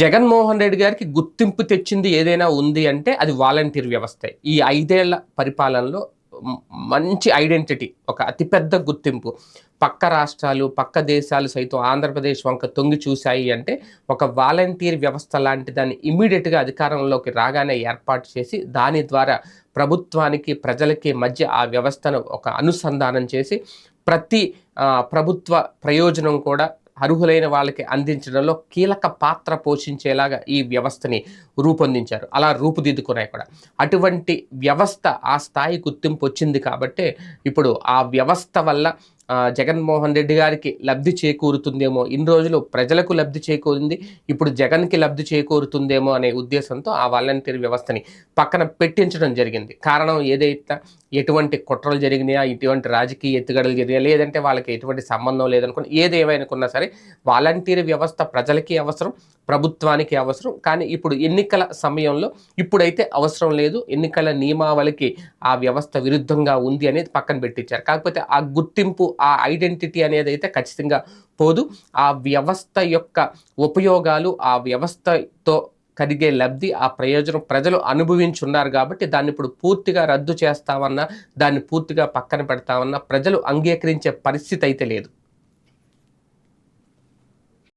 జగన్మోహన్ రెడ్డి గారికి గుర్తింపు తెచ్చింది ఏదైనా ఉంది అంటే అది వాలంటీర్ వ్యవస్థ. ఈ ఐదేళ్ళ పరిపాలనలో మంచి ఐడెంటిటీ ఒక అతిపెద్ద గుర్తింపు. పక్క రాష్ట్రాలు పక్క దేశాలు సైతం ఆంధ్రప్రదేశ్ వంక తొంగి చూశాయి అంటే ఒక వాలంటీర్ వ్యవస్థ లాంటి దాన్ని ఇమీడియట్గా అధికారంలోకి రాగానే ఏర్పాటు చేసి దాని ద్వారా ప్రభుత్వానికి ప్రజలకి మధ్య ఆ వ్యవస్థను ఒక అనుసంధానం చేసి ప్రతి ప్రభుత్వ ప్రయోజనం కూడా అర్హులైన వాళ్ళకి అందించడంలో కీలక పాత్ర పోషించేలాగా ఈ వ్యవస్థని రూపొందించారు. అలా రూపుదిద్దుకున్నాయి కూడా. అటువంటి వ్యవస్థ ఆ స్థాయి గుర్తింపు వచ్చింది కాబట్టి ఇప్పుడు ఆ వ్యవస్థ వల్ల జగన్మోహన్ రెడ్డి గారికి లబ్ధి చేకూరుతుందేమో ఇన్ని రోజులు ప్రజలకు లబ్ధి చేకూరింది ఇప్పుడు జగన్కి లబ్ధి చేకూరుతుందేమో అనే ఉద్దేశంతో ఆ వాలంటీర్ వ్యవస్థని పక్కన పెట్టించడం జరిగింది. కారణం ఏదైతే ఎటువంటి కుట్రలు జరిగినాయా ఇటువంటి రాజకీయ ఎత్తుగడలు జరిగినాయా లేదంటే వాళ్ళకి ఎటువంటి సంబంధం లేదనుకుని ఏది సరే వాలంటీర్ వ్యవస్థ ప్రజలకి అవసరం ప్రభుత్వానికి అవసరం. కానీ ఇప్పుడు ఎన్నికల సమయంలో ఇప్పుడైతే అవసరం లేదు ఎన్నికల నియమావళికి ఆ వ్యవస్థ విరుద్ధంగా ఉంది అనేది పక్కన పెట్టించారు. కాకపోతే ఆ గుర్తింపు ఆ ఐడెంటిటీ అనేది అయితే ఖచ్చితంగా పోదు. ఆ వ్యవస్థ యొక్క ఉపయోగాలు ఆ వ్యవస్థతో కలిగే లబ్ధి ఆ ప్రయోజనం ప్రజలు అనుభవించున్నారు కాబట్టి దాన్ని ఇప్పుడు పూర్తిగా రద్దు చేస్తామన్నా దాన్ని పూర్తిగా పక్కన పెడతామన్నా ప్రజలు అంగీకరించే పరిస్థితి అయితే లేదు.